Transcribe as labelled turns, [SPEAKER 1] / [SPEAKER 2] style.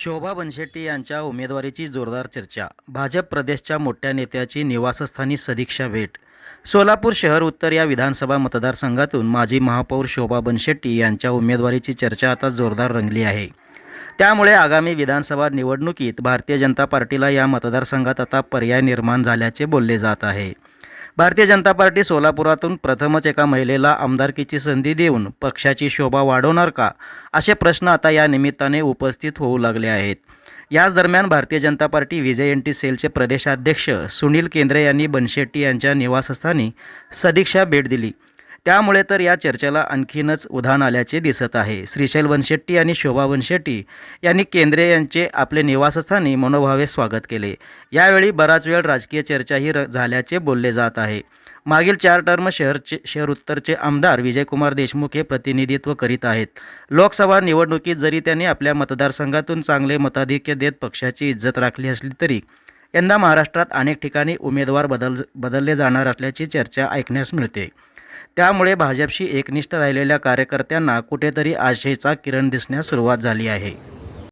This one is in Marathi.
[SPEAKER 1] शोभा बनशेट्टी यांच्या उमेदवारीची जोरदार चर्चा. भाजप प्रदेशच्या मोठ्या नेत्याची निवासस्थानी सदीक्षा भेट. सोलापूर शहर उत्तर या विधानसभा मतदारसंघातून माजी महापौर शोभा बनशेट्टी यांच्या उमेदवारीची चर्चा आता जोरदार रंगली आहे. त्यामुळे आगामी विधानसभा निवडणुकीत भारतीय जनता पार्टीला या मतदारसंघात आता पर्याय निर्माण झाल्याचे बोलले जात आहे. भारतीय जनता पार्टी सोलापुरातून प्रथमच एका महिलेला आमदारकीची संधी देऊन पक्षाची शोभा वाढवणार का? असे प्रश्न आता या निमित्ताने उपस्थित होऊ लागले आहेत. याच दरम्यान भारतीय जनता पार्टी विजय एन टी सेलचे प्रदेशाध्यक्ष सुनील केंद्रे यांनी बनशेट्टी यांच्या निवासस्थानी सदीक्षा भेट दिली. त्यामुळे तर या चर्चेला आणखीनच उधाण आल्याचे दिसत आहे. श्रीशैल वनशेट्टी आणि शोभा वनशेट्टी यांनी केंद्रे यांचे आपले निवासस्थानी मनोभावे स्वागत केले. यावेळी बराच वेळ राजकीय चर्चाही र झाल्याचे बोलले जात आहे. मागील चार टर्म शहरचे शहर उत्तरचे आमदार विजयकुमार देशमुख हे प्रतिनिधित्व करीत आहेत. लोकसभा निवडणुकीत जरी त्यांनी आपल्या मतदारसंघातून चांगले मताधिक्य देत पक्षाची इज्जत राखली असली तरी यंदा महाराष्ट्रात अनेक ठिकाणी उमेदवार बदल बदलले जाणार असल्याची चर्चा ऐकण्यास मिळते. त्यामुळे भाजपशी एकनिष्ठ राहिलेल्या कार्यकर्त्यांना कुठेतरी आशेचा किरण दिसण्यास सुरुवात झाली आहे.